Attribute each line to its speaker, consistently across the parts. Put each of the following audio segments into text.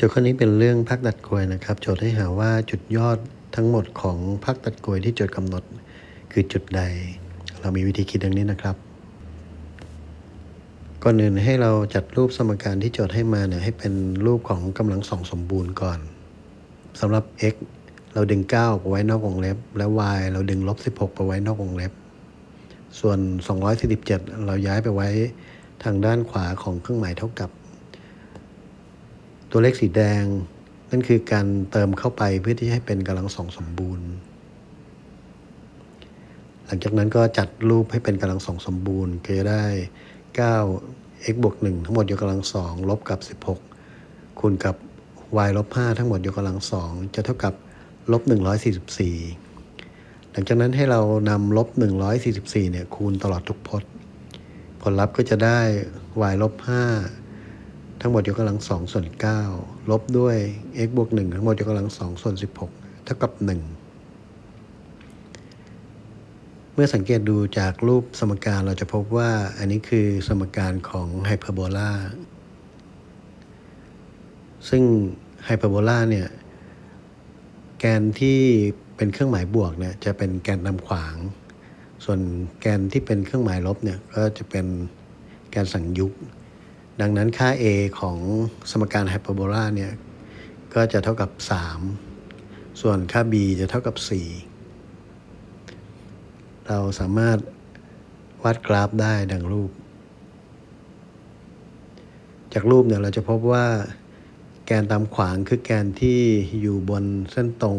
Speaker 1: โจทย์ข้อนี้เป็นเรื่องพักตัดกลวยนะครับ โจทย์ให้หาว่าจุดยอดทั้งหมดของพักตัดกลวยที่โจทย์กำหนดคือจุดใด เรามีวิธีคิดดังนี้นะครับ ก่อนอื่นให้เราจัดรูปสมการที่โจทย์ให้มาเนี่ยให้เป็นรูปของกำลังสองสมบูรณ์ก่อนสำหรับ x เราดึง9ไปไว้นอกวงเล็บ และ y เราดึงลบ 16 ไปไว้นอกวงเล็บ ส่วน 247 เราย้ายไปไว้ทางด้านขวาของเครื่องหมายเท่ากับ ตัวเลขสีแดง นั่นคือการเติมเข้าไปเพื่อที่ให้เป็นกำลังสองสมบูรณ์ หลังจากนั้นก็จัดรูปให้เป็นกำลังสองสมบูรณ์ก็จะได้ 9 x บวก1ทั้งหมดยกกำลังสองลบกับ 16 คูณกับ y ลบ5ทั้งหมดยกกำลังสองจะเท่ากับลบ144 หลังจากนั้นให้เรานำลบ144เนี่ยคูณตลอดทุกพจน์ ผลลัพธ์ก็จะได้ y ลบ5 ทั้งหมดยกกำลังสองส่วน9ลบด้วย x บวก1ทั้งหมดยกกำลังสองส่วน16เท่ากับ1เมื่อสังเกตดูจากรูปสมการเราจะพบว่าอันนี้คือสมการของไฮเปอร์โบลาซึ่งไฮเปอร์โบลาเนี่ยแกนที่เป็นเครื่องหมายบวกเนี่ยจะเป็นแกนนำขวาง ส่วนแกนที่เป็นเครื่องหมายลบเนี่ยก็จะเป็นแกนสังยุก ดังนั้นค่า a ของสมการไฮเปอร์โบลาเนี่ย ก็จะเท่ากับ 3 ส่วนค่า b จะเท่ากับ 4 เราสามารถวาดกราฟได้ดังรูป จากรูปเนี่ยเราจะพบว่าแกนตามขวางคือแกนที่อยู่บนเส้นตรง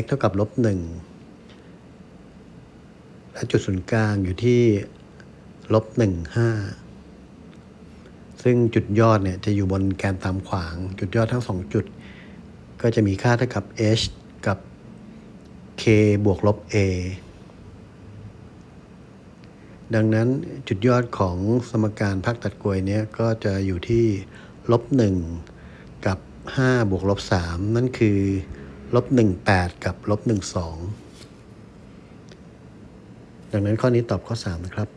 Speaker 1: x เท่ากับลบหนึ่งและจุดศูนย์กลางอยู่ที่ลบหนึ่งห้า ซึ่งจุดยอดเนี่ยจะอยู่บนแกนตามขวาง จุดยอดทั้งสองจุด ก็จะมีค่าเท่ากับ h กับ k บวกลบ a ดังนั้นจุดยอดของสมการพักตัดกลวยเนี้ยก็จะอยู่ที่ลบหนึ่งกับ 5 บวกลบ 3 นั่นคือลบ1 8 กับลบ1 2 ดังนั้นข้อนี้ตอบข้อ 3 นะครับ